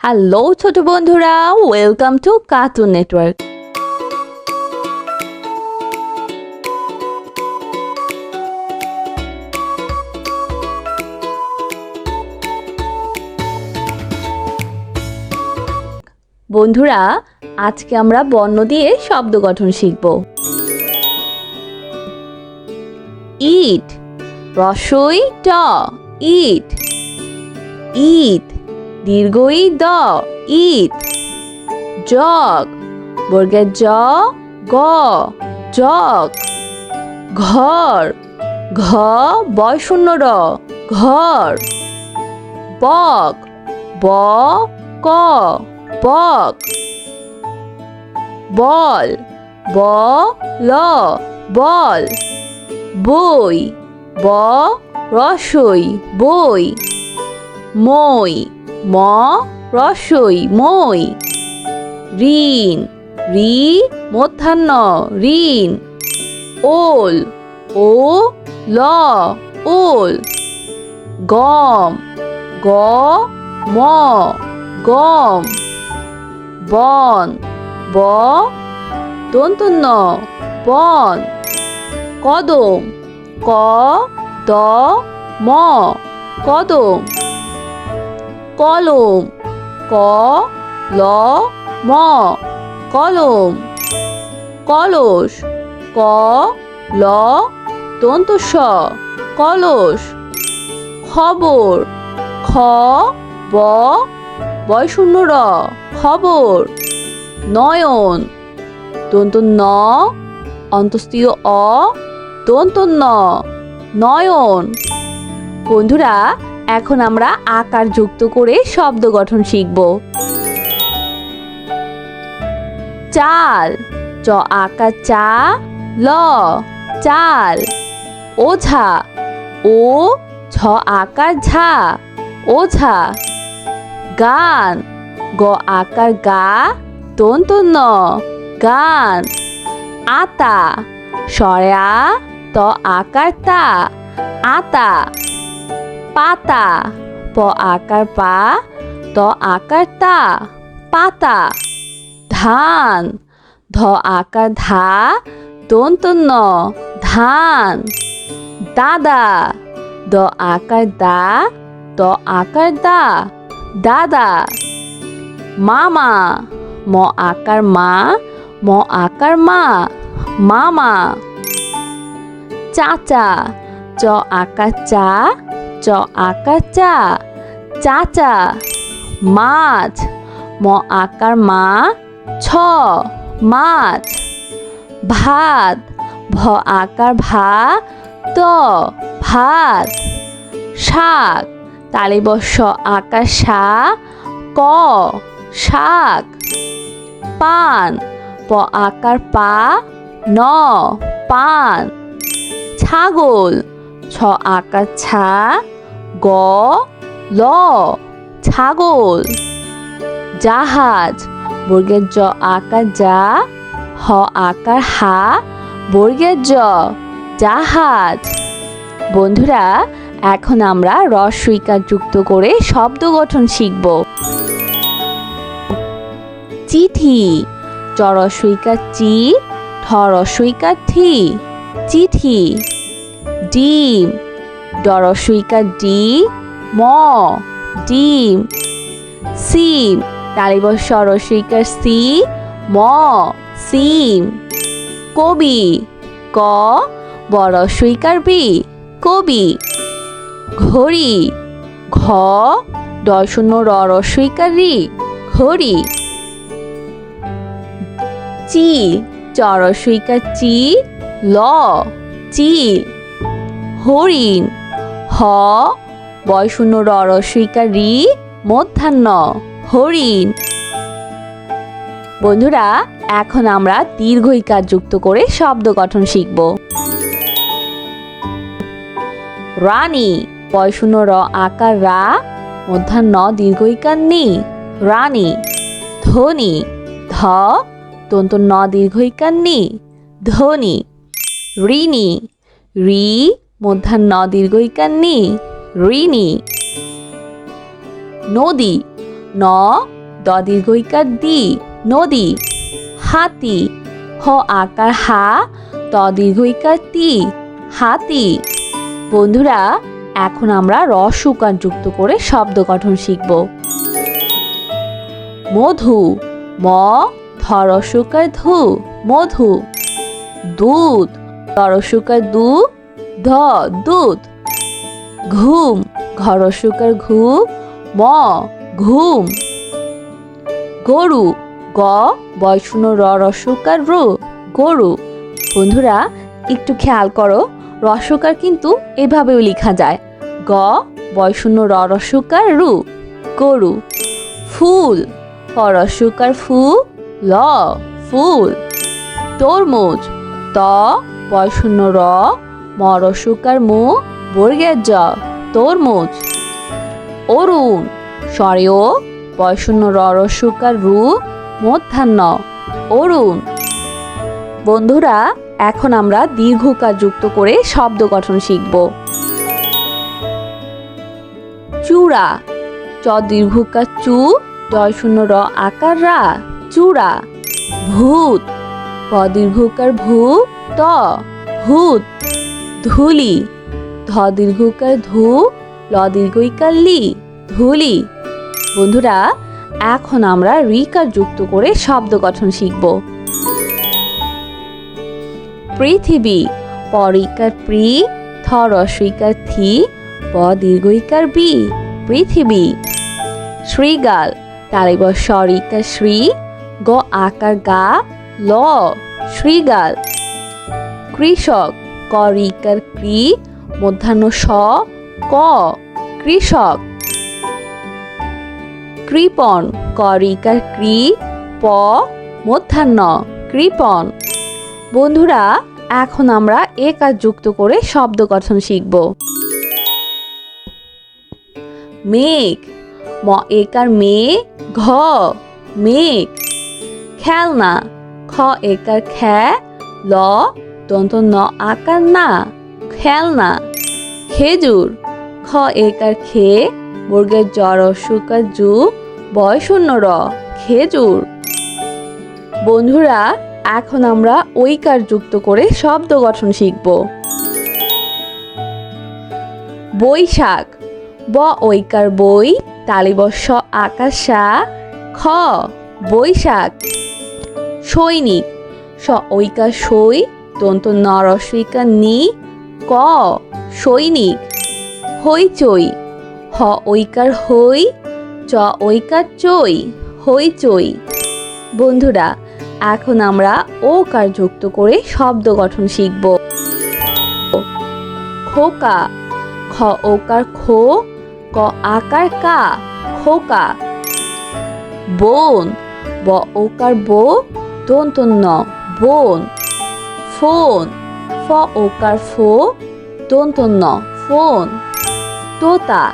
Hello ছোট বন্ধুরা welcome to cartoon network বন্ধুরা, আজকে আমরা বর্ণ দিয়ে শব্দ গঠন শিখব। ইট, রসই ট, ইট ইট। দীর্ঘই দ ইট জগ বর্গের জ, গ, জগ। ঘর, ঘ বয় শূন্য র, ঘর। বক, ব, ক, বক। বল, ব, ল, বল। বই, ব রসই বই। মই ম, রসই, মই। ঋণ, রি, মধ্যাহ্ন, ঋণ। ওল, ও, ল, ওল। গম, গ, ম, গম। বন, ব দন্তন্য বন। কদম, ক, দ, ম, কদম। কলম, ক, ল, ম, কলম। কলস, ক, ল দন্ত স কলস। খবর, খ, ব বয় শূন্য র, খবর। নয়ন দন্ত ন অন্তস্তীয় অ দন্ত ন নয়ন। বন্ধুরা এখন আমরা আকার যুক্ত করে শব্দ গঠন শিখব। চাল, চ আকার চা, ল চাল, ওঝা, ও ছ আকার ঝা, ওঝা। গান, গ আকার গা তন্ত ন গান, আতা, সয়া, ত আকার তা, আতা। পাতা। প আকার পা, ত আকার তা, পাতা। ধান। ধ আকার ধা দন্ত ন, ধান। দাদা। দ আকার দা, ত আকার দা, দাদা। মামা। ম আকার মা, ম আকার মা, মামা। চাচা। চ আকার চা চ আকার চা চাচা মাছ, ম আকার মা, ছ মাছ। ভাত, ভ আকার ভা, ত ভাত। শাক তালিবস্য আকার সা, ক শাক। পান, প আকার পা, ন পান। ছাগল ছ আকার ছা, গ, ল, ছাগল। জাহাজ, বর্গের জ আকার যা, হ আকার হা, বর্গের জ জাহাজ। বন্ধুরা, এখন আমরা রসইকার যুক্ত করে শব্দ গঠন শিখব। চিঠি চরসইকার চি ঠরসইকার থি। চিঠি। ডিম। ডরসইকার ডি ম, ডিম। সিম তালিবস্য রসইকার সি। ম, সিম। কবি, ক, বড় সইকার বি। কবি, ঘড়ি, ঘ ডয় শূন্য র রসইকার রি। ঘড়ি চিল চরসইকার চি। ল চিল হরিণ। হ বয় শূন্য রসইকার মধ্যাহ্ন। হরিণ। বন্ধুরা, এখন আমরা দীর্ঘইকার যুক্ত করে শব্দ গঠন শিখব। রানী বয় শূন্য র, আকার, রা, মধ্যাহ্ন, দীর্ঘইকার, নি। রানী, ধনী। ধ দন্ত ন দীর্ঘইকার, নি। ধনী। ঋণী। রি মধ্যাহ্ন দীর্ঘইকার নি ঋণী। নদী, ন দ দীর্ঘইকার দি নদী। হাতি, হ আকার হা ত দীর্ঘইকার তি হাতি। বন্ধুরা, এখন আমরা রসুকার যুক্ত করে শব্দ গঠন শিখব। মধু, ম, ধরসুকার ধু, মধু। দুধ দরসুকার দু ধ, দুধ। ঘুম, ঘর ঘরসুকার ঘু ম, ঘুম। গরু, গ বয়শূন্য র রসুকার রু, গরু। বন্ধুরা, একটু খেয়াল করো রসকার কিন্তু এভাবেও লেখা যায়। গ বয়শূন্য র রসকার রু, গরু। ফুল ক রসকার ফু, ল, ফুল। তরমুজ, ত বয়শূন্য র ম রসকার মু বর্গের জ তরমুজ। অরুণ স্বরেও বয়শূন্য র রসকার রু, মধ্যাহ্ন। অরুণ। বন্ধুরা, এখন আমরা দীর্ঘকার যুক্ত করে শব্দ গঠন শিখব। চূড়া। চ দীর্ঘকার চু জয় শূন্য র আকার রা, চূড়া। ভূত। প দীর্ঘকার ভূ, ত। ভূত। ধুলি ধ দীর্ঘকার ধু ল দীর্ঘইকার লি, ধুলি। বন্ধুরা, এখন আমরা রিকার যুক্ত করে শব্দ গঠন শিখব। পৃথিবী, পরিকার প্রি থ রসইকার থি প দীর্ঘইকার বি, পৃথিবী। শ্রীগাল তালিব সরিকার শ্রী, গ আকার গা, ল শ্রীগাল কৃষক করিকার ক্রি মধ্যাহ্ন স, ক, কৃষক। কৃপণ করিকার ক্রি প, মধ্যাহ্ন কৃপণ বন্ধুরা, এখন আমরা এ কাজ যুক্ত করে শব্দ গঠন শিখব। মেঘ, ম, একার মে, ঘ, মেঘ। খেলনা, খ, একার খ্যা, ল দন্ত ন আকার না। খেলনা খেজুর, খ, একার খে বর্গের জ্বর সুকার জু, বয় শূন্য র, খেজুর। বন্ধুরা, এখন আমরা ঐকার যুক্ত করে শব্দ গঠন শিখব। বৈশাখ, ব, ঐকার বই তালিবস্য আকাশা খ, বৈশাখ। সৈনিক, স, ঐকার সই দন্ত নরসইকার নি, ক, সৈনিক হইচই হ ঐকার হই, চ ঐকার চই হইচই বন্ধুরা, এখন আমরা ও কার যুক্ত করে শব্দ গঠন শিখব। খোকা, খ ওকার খো, ক আকার কা, খোকা। বোন, ব ওকার বো দন্ত ন বোন। ফোন। ফ ওকার ফো? দন্ত ন, ফোন। তোতা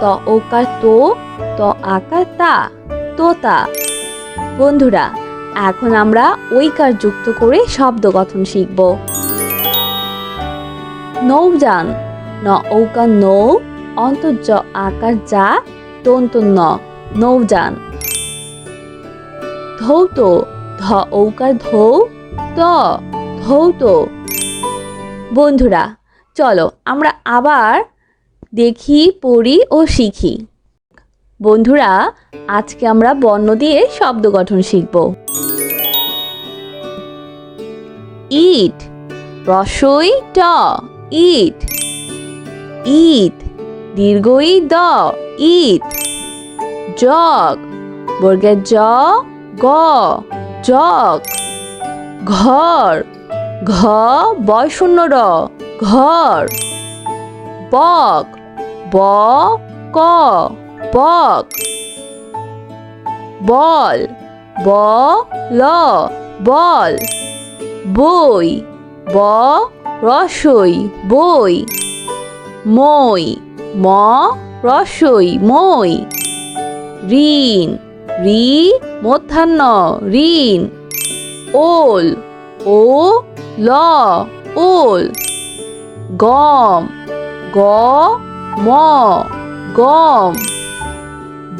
ত। ওকার তো? ত আকার তা? তোতা বন্ধুরা, এখন আমরা ঐকার যুক্ত করে শব্দ গঠন শিখব। নৌযান। ন ঔকার নৌ অন্তর্য আকার যা তন্ত ন, নৌযান। ধৌত। ধ ঔকার ধৌ, ত। ধৌত বন্ধুরা, চলো আমরা আবার দেখি, পড়ি ও শিখি। বন্ধুরা, আজকে আমরা বর্ণ দিয়ে শব্দ গঠন শিখব। ইট, রসই ট, ইট। ঈদ দীর্ঘই দ ঈদ জগ, বর্গের জ, গ, জগ। ঘর ঘ বয় শূন্য র, ঘর। বক, ব, ক, বক। বল, ব, ল, বল। বই, ব, রসই, বই। মই, ম, রসই, মই। ঋণ রি মধ্যাহ্ন, ঋণ। ওল, ও ল ওল গম, গ, ম, গম,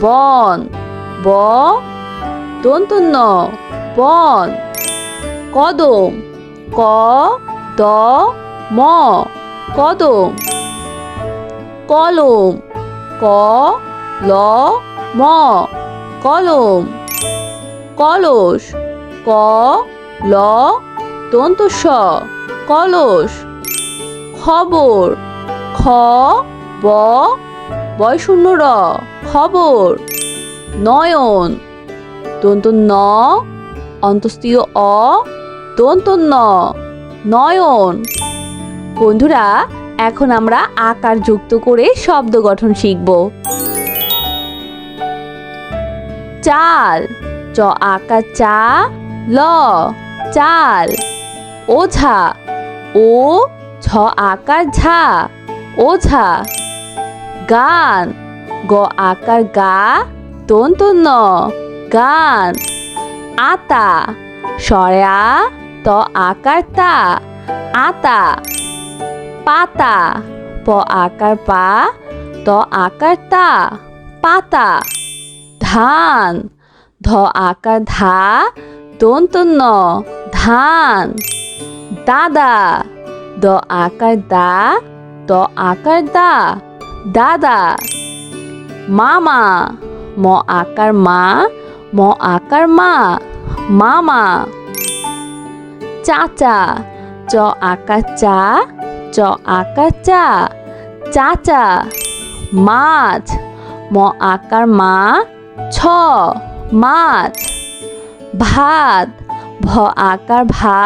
বন, ব, দন্তন্য, বন, কদম, ক, দ, ম, কদম, কলম, ক, ল, ম, কলম, কলস, ক, ল দন্ত স, কলস, খবর, খ, ব বয় শূন্য র, খবর, নয়ন দন্ত ন অন্তস্তীয় অ দন্ত ন নয়ন। বন্ধুরা, এখন আমরা আকার যুক্ত করে শব্দ গঠন শিখব। চাল, চ আকার চা, ল, চাল। ওঝা, ও ছ আকার ঝা, ওঝা। গান, গ আকার গা তন্ত গান, আতা সয়া ত আকার তা, আতা। পাতা, প আকার পা, ত আকার তা, পাতা। ধান, ধ আকার ধা দন্ত ধান। দাদা, দ আকার দা দ আকার দা, দাদা। মামা, ম আকার মা, ম আকার মা, মামা। চাচা, চ আকার চা, চ আকার চা, চাচা। মাছ, ম আকার মা, ছ মাছ। ভাত, ভ আকার ভা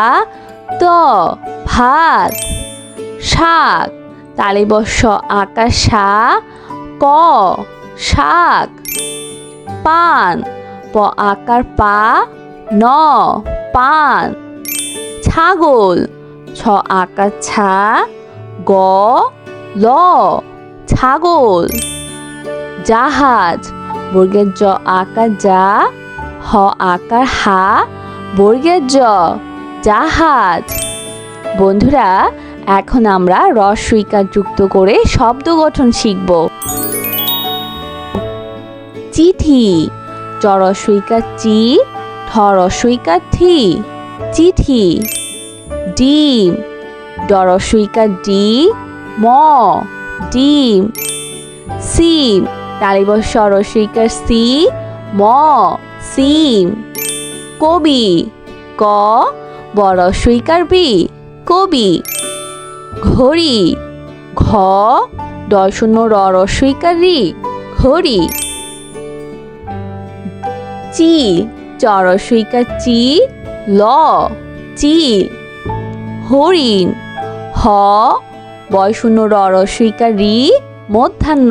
ত ভাত, শাক। তালিবস্য আকার সা ক, শাক। পান, প আকার পা, ন, পান। ছাগল, ছ আকার ছা, গ, ল, ছাগল। জাহাজ, বর্গের জ আকার যা, হ আকার হা, বর্গের জ। জাহাজ। বন্ধুরা, এখন আমরা রস্বইকার যুক্ত করে শব্দ গঠন শিখব। চিঠি চরস্বইকার চি ঠরস্বইকার থি চিঠি, ডিম ডরস্বইকার ডি ম, ডিম। সিম তালিবস্য রস্বইকার সি ম, সিম। কবি, ক বড় সইকার কবি, ঘড়ি, ঘ ডয় শূন্য র, ঘড়ি। চিল চরস্বইকার চি, ল চিল হরিণ, হ বয় শূন্য র রস্বইকার রি, মধ্যাহ্ন,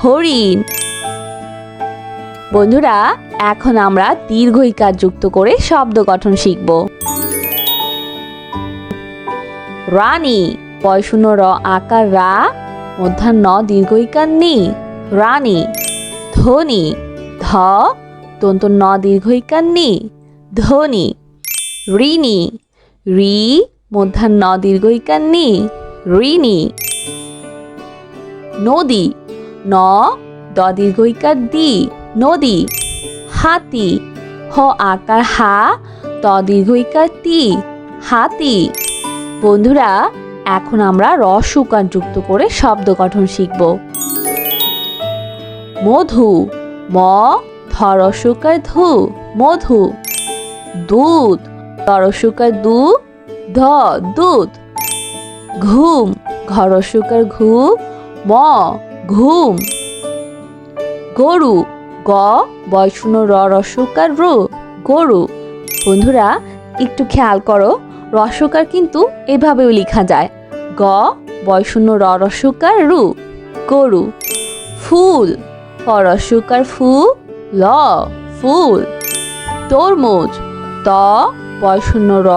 হরিণ। বন্ধুরা, এখন আমরা দীর্ঘইকার যুক্ত করে শব্দ গঠন শিখব। রানী বয় শূন্য র আকার রা মধ্যাহ্ন দীর্ঘইকার নি রানী, ধনী, ধ দন্ত ন দীর্ঘইকার নি ধনী, ঋণী, রি, মধ্যাহ্ন দীর্ঘইকার নি ঋণী। নদী, ন, দ দীর্ঘইকার দি নদী। হাতি, হ আকার হা, ত দীর্ঘইকার তি হাতি। বন্ধুরা, এখন আমরা রসুকার যুক্ত করে শব্দ গঠন শিখব। মধু, ম ধরসুকার ধু, মধু, দুধ তরসুকার দু, ধ, দুধ, ঘুম ঘরসুকার ঘু, ম, ঘুম, গরু, গ বয়শূন্য র রসকার রু, গরু। বন্ধুরা, একটু খেয়াল করো রসকার কিন্তু এভাবেও লেখা যায়। গ বয়শূন্য র রসকার রু, গরু। ফুল পরসুকার ফু, ল ফুল। তরমুজ, ত বয়শূন্য র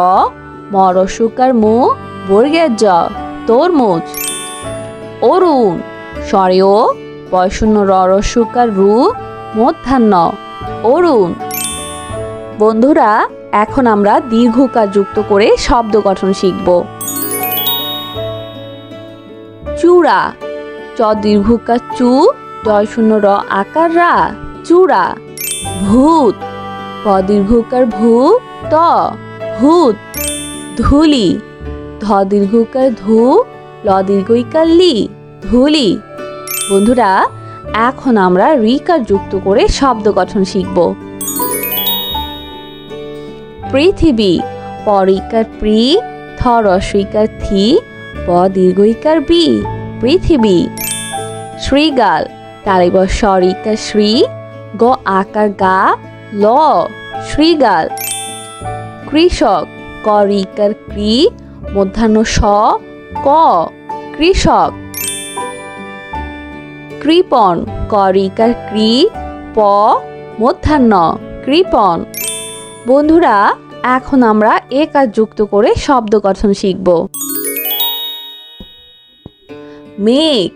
মরসুকার মু, বর্গের জ, তরমুজ। অরুণ, স্বরেও বয়শূন্য ররসুকার রু, মধ্যাহ্ন। অরুণ। বন্ধুরা এখন আমরা দীর্ঘকার যুক্ত করে শব্দ গঠন শিখব। চূড়া। চ দীর্ঘকার চু জয় শূন্য, র আকার, রা। চূড়া। ভূত। প দীর্ঘকার ভূ, ত, ভূত। ধুলি। ধ দীর্ঘকার ধু, ল দীর্ঘইকার লি, ধুলি। বন্ধুরা, এখন আমরা রিকার যুক্ত করে শব্দ গঠন শিখব। পৃথিবী। পরিকার প্রি থ রসইকার থি, প দীর্ঘইকার বি, পৃথিবী। শ্রীগাল তালিব সরিকার শ্রী, গ আকার গা, ল শ্রীগাল কৃষক করিকার ক্রি মধ্যাহ্ন স, ক কৃষক। কৃপণ করিকার ক্রি প মধ্যাহ্ন কৃপণ বন্ধুরা, এখন আমরা এ কাজ যুক্ত করে শব্দ গঠন শিখব। মেঘ,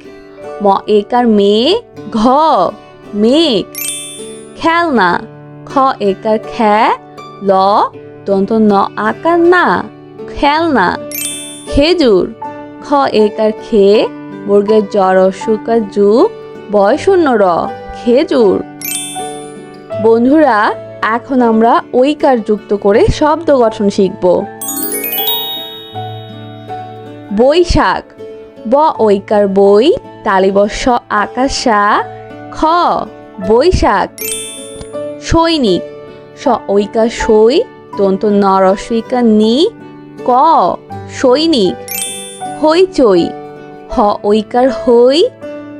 ম, একার মে ঘ, মেঘ। খেলনা, খ, একার খ্যা, ল দন্ত ন, আকার, না, খেলনা। খেজুর, খ, একার খে, বর্গের জ্বর সুকার জু, বয়, শূন্য, র, খেজুর। বন্ধুরা এখন আমরা ঐকার যুক্ত করে শব্দ গঠন শিখব। বৈশাখ। ব ঐকার বই তালিবস্য আকাশা খ বৈশাখ। সৈনিক। স ঐকার সই দন্ত নরসইকার নি, ক সৈনিক। হইচই হ ঐকার হই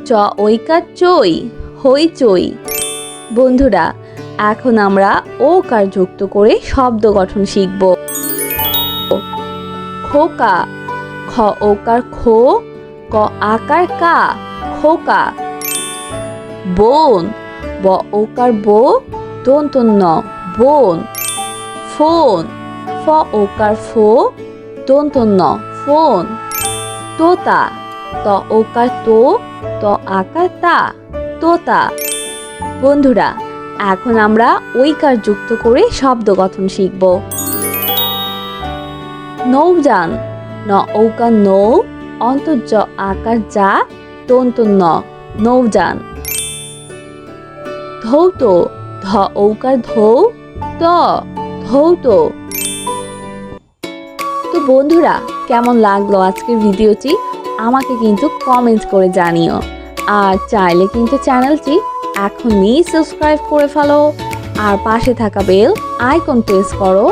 চ ঐকার চই হইচই বন্ধুরা এখন আমরা ও কার যুক্ত করে শব্দ গঠন শিখব। খোকা, খ ওকার খো, ক আকার কা, খোকা। বোন, ব ওকার বো দন্ত ন, বোন। ফোন, ফ ওকার ফো দন্ত ন, ফোন। তোতা, ত ওকার তো, ত আকার তা, তোতা। বন্ধুরা এখন আমরা ঐকার যুক্ত করে শব্দ গঠন শিখব। নৌযান, ন ঔকার নৌ, অন্তর্য আকার যা, তন্ত নৌযান। ধৌত, ধ ঔকার ধৌ, ত, ধৌত। তো বন্ধুরা, কেমন লাগল আজকের ভিডিওটি? আমাকে কিন্তু কমেন্ট করে জানিও। আর চাইলে কিন্তু চ্যানেলটি এখনই সাবস্ক্রাইব করে ফেলো আর পাশে থাকা বেল আইকন প্রেস করো,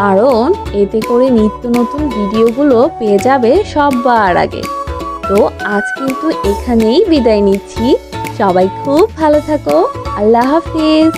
কারণ এতে করে নিত্য নতুন ভিডিওগুলো পেয়ে যাবে সবার আগে। তো আজ কিন্তু এখানেই বিদায় নিচ্ছি। সবাই খুব ভালো থাকো। আল্লাহ হাফিজ।